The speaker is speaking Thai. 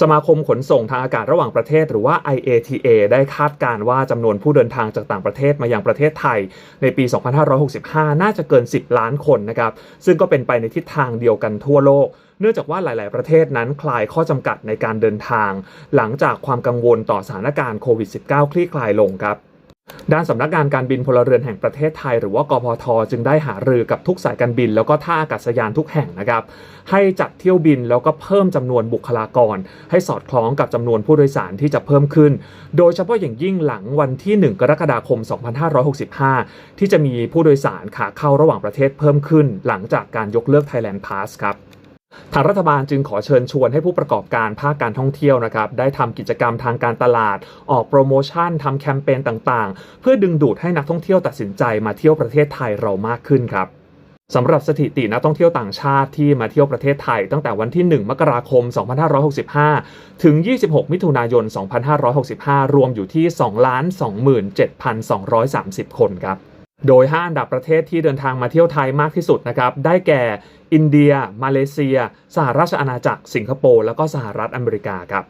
สมาคมขนส่งทางอากาศระหว่างประเทศ หรือว่า IATA ได้คาดการว่าจำนวนผู้เดินทางจากต่างประเทศมายังประเทศไทย ในปี 2565 น่าจะเกิน 10 ล้านคนนะครับ ซึ่งก็เป็นไปในทิศทางเดียวกันทั่วโลกเนื่องจากว่าหลาย ๆ ประเทศนั้นคลายข้อจำกัดในการเดินทาง หลังจากความกังวลต่อสถานการณ์โควิด -19 คลี่คลายลงครับ ด้านสำนักงานการบินพลเรือนแห่งประเทศไทย หรือว่ากพท จึงได้หารือกับทุกสายการบิน แล้วก็ท่าอากาศยานทุกแห่งนะครับ ให้จัดเที่ยวบินแล้วก็เพิ่มจำนวนบุคลากร ให้สอดคล้องกับจำนวนผู้โดยสารที่จะเพิ่มขึ้น โดยเฉพาะอย่างยิ่งหลังวันที่ 1 กรกฎาคม 2565 ที่จะมีผู้โดยสารขาเข้าระหว่างประเทศเพิ่มขึ้น หลังจากการยกเลิก Thailand Pass ครับ ทางรัฐบาลจึงขอเชิญชวนให้ผู้ประกอบการภาคการท่องเที่ยวนะครับ ได้ทำกิจกรรมทางการตลาด ออกโปรโมชั่นทำแคมเปญต่างๆ เพื่อดึงดูดให้นักท่องเที่ยวตัดสินใจมาเที่ยวประเทศไทยเรามากขึ้นครับสำหรับสถิตินักท่องเที่ยวต่างชาติที่มาเที่ยวประเทศไทย ตั้งแต่วันที่ 1 มกราคม 2565 ถึง 26 มิถุนายน 2565 รวมอยู่ที่ 2,27,230 คนครับ โดย 5 อันดับประเทศที่เดินทางมาเที่ยวไทยมากที่สุดนะครับ ได้แก่ อินเดีย มาเลเซีย สหราชอาณาจักร สิงคโปร์ แล้วก็สหรัฐอเมริกาครับ